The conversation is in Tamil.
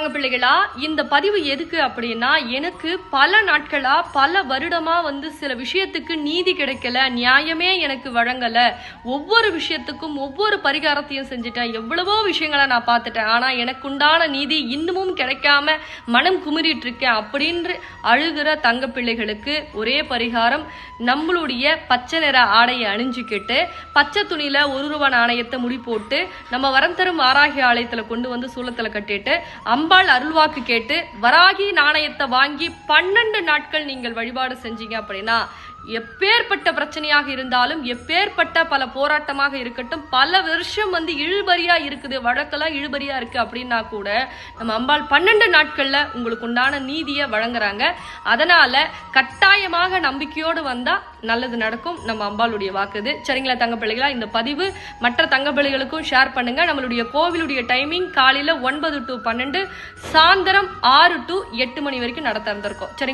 தங்க பிள்ளைகளா இந்த பதிவு எதுக்கு அப்படின்னா எனக்கு பல நாட்களா பல வருடமா வந்து சில விஷயத்துக்கு நீதி கிடைக்கல நியாயமே எனக்கு வழங்கல. ஒவ்வொரு விஷயத்துக்கும் ஒவ்வொரு பரிகாரத்தையும் செஞ்சுட்டேன். எவ்வளவோ விஷயங்களை நான் பார்த்துட்டேன். ஆனா எனக்கு உண்டான நீதி இன்னமும் கிடைக்காம மனம் குமுறிட்டு இருக்கேன் அப்படின்னு அழுகிற தங்க பிள்ளைகளுக்கு ஒரே பரிகாரம் நம்மளுடைய பச்சை நிற ஆடையை அணிஞ்சுக்கிட்டு பச்சை துணியில ஒரு ரூபா நாணயத்தை முடி போட்டு நம்ம வரம் தரும் வாராகி ஆலயத்துல கொண்டு வந்து சூளத்துல கட்டிட்டு அம்பாள் அருள்வாக்கு கேட்டு வராகி நாணயத்தை வாங்கி பன்னெண்டு நாட்கள் நீங்கள் வழிபாடு செஞ்சீங்க அப்படின்னா எப்பேற்பட்ட பிரச்சனையாக இருந்தாலும் எப்பேற்பட்ட பல போராட்டமாக இருக்கட்டும் பல வருஷம் வந்து இழுபறியா இருக்குது வழக்கெல்லாம் இழுபறியா இருக்கு அப்படின்னா கூட நம்ம அம்பாள் பன்னெண்டு நாட்கள்ல உங்களுக்கு உண்டான நீதியை வழங்குறாங்க. அதனால கட்டாயமாக நம்பிக்கையோடு வந்தா நல்லது நடக்கும் நம்ம அம்பாளுடைய வாக்குது சரிங்களா தங்கப்பிள்ளைகளா இந்த பதிவு மற்ற தங்கப்பிள்ளைகளுக்கும் ஷேர் பண்ணுங்க. நம்மளுடைய கோவிலுடைய டைமிங் காலையில ஒன்பது டு பன்னெண்டு சாயந்தரம் ஆறு டு எட்டு மணி வரைக்கும் நடத்த சரிங்க சரி